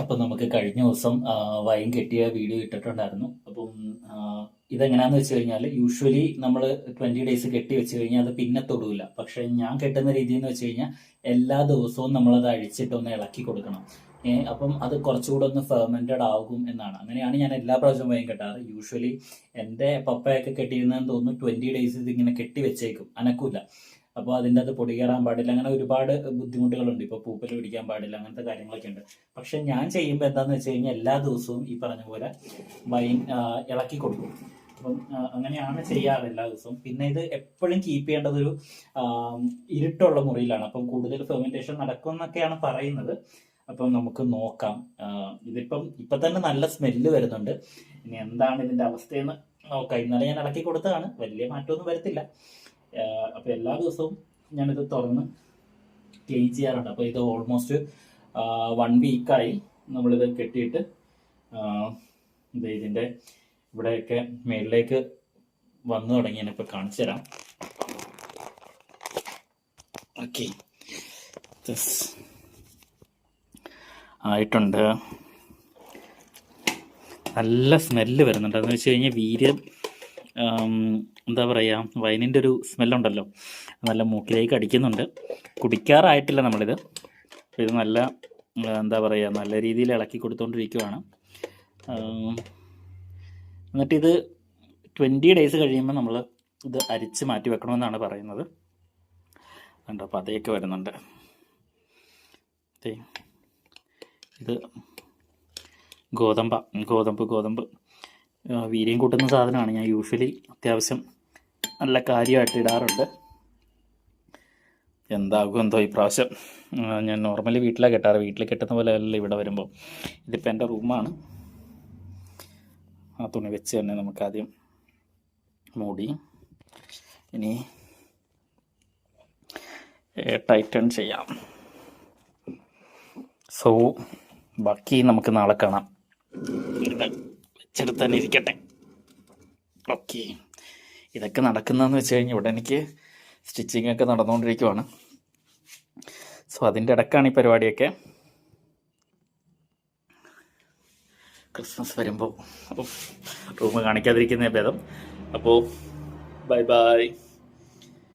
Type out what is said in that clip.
അപ്പം നമുക്ക് കഴിഞ്ഞ ദിവസം വൈൻ കെട്ടിയ വീഡിയോ ഇട്ടിട്ടുണ്ടായിരുന്നു. അപ്പം ഇതെങ്ങനെയാന്ന് വെച്ച് കഴിഞ്ഞാൽ യൂഷ്വലി നമ്മൾ ട്വന്റി ഡേയ്സ് കെട്ടി വെച്ച് കഴിഞ്ഞാൽ അത് പിന്നെ തൊടൂല. പക്ഷെ ഞാൻ കെട്ടുന്ന രീതി എന്ന് വെച്ച് കഴിഞ്ഞാൽ എല്ലാ ദിവസവും നമ്മളത് അഴിച്ചിട്ടൊന്ന് ഇളക്കി കൊടുക്കണം. അപ്പം അത് കുറച്ചുകൂടെ ഒന്ന് ഫെർമെന്റഡ് ആകും എന്നാണ്. അങ്ങനെയാണ് ഞാൻ എല്ലാ പ്രാവശ്യവും വൈൻ കെട്ടാറ്. യൂഷ്വലി എന്റെ പപ്പയൊക്കെ കെട്ടിയിരുന്നെന്ന് തോന്നുന്നു ട്വന്റി ഡേയ്സ് ഇതിങ്ങനെ കെട്ടി വെച്ചേക്കും. അനക്കൂല. അപ്പോൾ അതിന്റെ അത് പൊടി കയറാൻ പാടില്ല. അങ്ങനെ ഒരുപാട് ബുദ്ധിമുട്ടുകളുണ്ട്. ഇപ്പോൾ പൂപ്പൽ പിടിക്കാൻ പാടില്ല അങ്ങനത്തെ കാര്യങ്ങളൊക്കെ ഉണ്ട്. പക്ഷെ ഞാൻ ചെയ്യുമ്പോൾ എന്താണെന്ന് വെച്ച് കഴിഞ്ഞാൽ എല്ലാ ദിവസവും ഈ പറഞ്ഞ പോലെ വൈൻ ഇളക്കി കൊടുക്കും. അപ്പം അങ്ങനെയാണ് ചെയ്യാറ് എല്ലാ ദിവസവും. പിന്നെ ഇത് എപ്പോഴും കീപ്പ് ചെയ്യേണ്ടത് ഒരു ഇരുട്ടുള്ള മുറിയിലാണ്. അപ്പം കൂടുതൽ ഫെർമെന്റേഷൻ നടക്കും എന്നൊക്കെയാണ് പറയുന്നത്. അപ്പം നമുക്ക് നോക്കാം. ഇതിപ്പം ഇപ്പൊ തന്നെ നല്ല സ്മെല്ല് വരുന്നുണ്ട്. ഇനി എന്താണ് ഇതിന്റെ അവസ്ഥയെന്ന് നോക്കാം. ഇന്നലെ ഞാൻ ഇളക്കി കൊടുത്തതാണ്. വലിയ മാറ്റമൊന്നും വരത്തില്ല. ആ, അപ്പൊ എല്ലാ ദിവസവും ഞാനിത് തുറന്ന് ക്ലീൻ ചെയ്യാറുണ്ട്. അപ്പോൾ ഇത് ഓൾമോസ്റ്റ് വൺ വീക്കായി നമ്മളിത് കെട്ടിയിട്ട് ഇത് ഇതിന്റെ ഇവിടെയൊക്കെ മേളിലേക്ക് വന്നു തുടങ്ങി. ഞാനിപ്പോൾ കാണിച്ചു തരാം. ഓക്കെ ആയിട്ടുണ്ട്. നല്ല സ്മെല്ല് വരുന്നുണ്ട്. എന്ന് വെച്ച് കഴിഞ്ഞാൽ വീര്യം എന്താ പറയുക വൈനിന്റെ ഒരു സ്മെല്ലുണ്ടല്ലോ. നല്ല മൂക്കിലേക്ക് അടിക്കുന്നുണ്ട്. കുടിക്കാറായിട്ടില്ല നമ്മളിത്. ഇത് നല്ല എന്താ പറയുക നല്ല രീതിയിൽ ഇളക്കി കൊടുത്തുകൊണ്ടിരിക്കുവാണ് എന്നിട്ടിത് ട്വന്റി ഡേയ്സ് കഴിയുമ്പോൾ നമ്മൾ ഇത് അരിച്ച് മാറ്റി വെക്കണമെന്നാണ് പറയുന്നത്. കണ്ടോ പതയൊക്കെ വരുന്നുണ്ട്. ഇത് ഗോതമ്പ ഗോതമ്പ് ഗോതമ്പ്. വീര്യം കൂട്ടുന്ന സാധനമാണ്. ഞാൻ യൂഷ്വലി അത്യാവശ്യം നല്ല കാര്യമായിട്ട് ഇടാറുണ്ട്. എന്താകും എന്തോ ഈ പ്രാവശ്യം. ഞാൻ നോർമലി വീട്ടിലാണ് കെട്ടാറ്. വീട്ടിൽ കെട്ടുന്ന പോലെ അല്ല ഇവിടെ വരുമ്പോൾ ഇതിപ്പോൾ എന്റെ റൂമാണ്. ആ തുണി വെച്ച് തന്നെ നമുക്ക് ആദ്യം മൂടി. ഇനി ടൈറ്റൺ ചെയ്യാം. സോ ബാക്കി നമുക്ക് നാളെ കാണാം. വെച്ചെടുത്ത് തന്നെ ഇരിക്കട്ടെ. ഓക്കെ. ഇതൊക്കെ നടക്കുന്നതെന്ന് വെച്ച് കഴിഞ്ഞാൽ ഇവിടെ എനിക്ക് സ്റ്റിച്ചിങ് ഒക്കെ നടന്നുകൊണ്ടിരിക്കുവാണ് സോ അതിന്റെ ഇടക്കാണ് ഈ പരിപാടിയൊക്കെ. ക്രിസ്മസ് വരുമ്പോൾ റൂം കാണിക്കാതിരിക്കുന്ന ഭേദം. അപ്പോൾ ബൈ ബൈ